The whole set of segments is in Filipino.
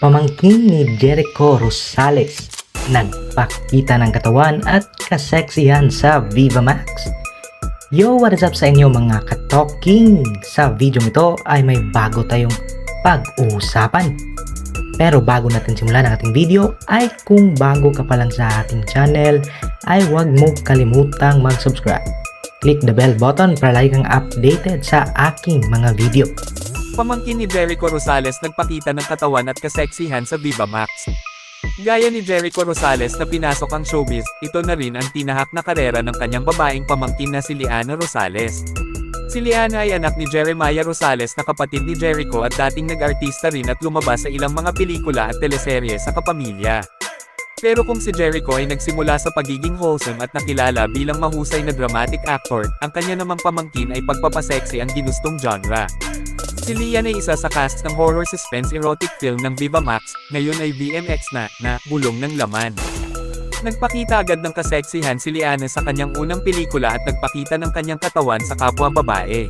pamangkin ni Jericho Rosales. Nagpakita ng katawan at kaseksihan sa Viva Max. Yo, what is up sa inyo mga katoking? Sa video ito ay may bago tayong pag-uusapan. Pero bago natin simulan ang ating video ay kung bago ka pa lang sa ating channel ay huwag mo kalimutang mag-subscribe. Click the bell button para lagi kang updated sa aking mga video. Pamangkin ni Jericho Rosales nagpakita ng katawan at kaseksihan sa Viva Max. Gaya ni Jericho Rosales na pinasok ang showbiz, ito na rin ang tinahak na karera ng kanyang babaeng pamangkin na si Liana Rosales. Si Liana ay anak ni Jeremiah Rosales na kapatid ni Jericho at dating nag-artista rin at lumabas sa ilang mga pelikula at teleserye sa kapamilya. Pero kung si Jericho ay nagsimula sa pagiging wholesome at nakilala bilang mahusay na dramatic actor, ang kanya namang pamangkin ay pagpapaseksi ang ginustong genre. Si Lian ay isa sa cast ng horror suspense erotic film ng Viva Max, ngayon ay VMX na, na Bulong ng Laman. Nagpakita agad ng kaseksihan si Liana sa kanyang unang pelikula at nagpakita ng kanyang katawan sa kapwa babae.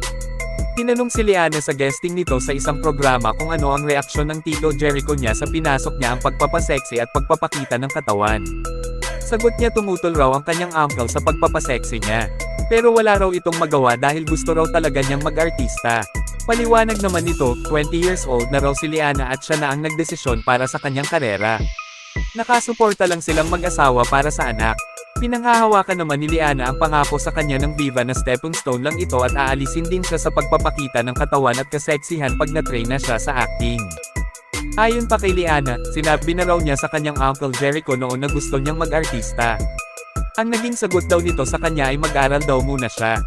Tinanong si Liana sa guesting nito sa isang programa kung ano ang reaksyon ng tito Jericho niya sa pinasok niya ang pagpapaseksi at pagpapakita ng katawan. Sagot niya tumutol raw ang kanyang uncle sa pagpapaseksi niya. Pero wala raw itong magawa dahil gusto raw talaga niyang mag-artista. Paliwanag naman nito, 20 years old na raw si Liana at siya na ang nagdesisyon para sa kanyang karera. Nakasuporta lang silang mag-asawa para sa anak. Pinanghahawakan naman ni Liana ang pangako sa kanya ng Viva na stepping stone lang ito at aalisin din siya sa pagpapakita ng katawan at kaseksihan pag na-train na siya sa acting. Ayon pa kay Liana, sinabi na raw niya sa kanyang uncle Jericho noon na gusto niyang mag-artista. Ang naging sagot daw nito sa kanya ay mag-aral daw muna siya.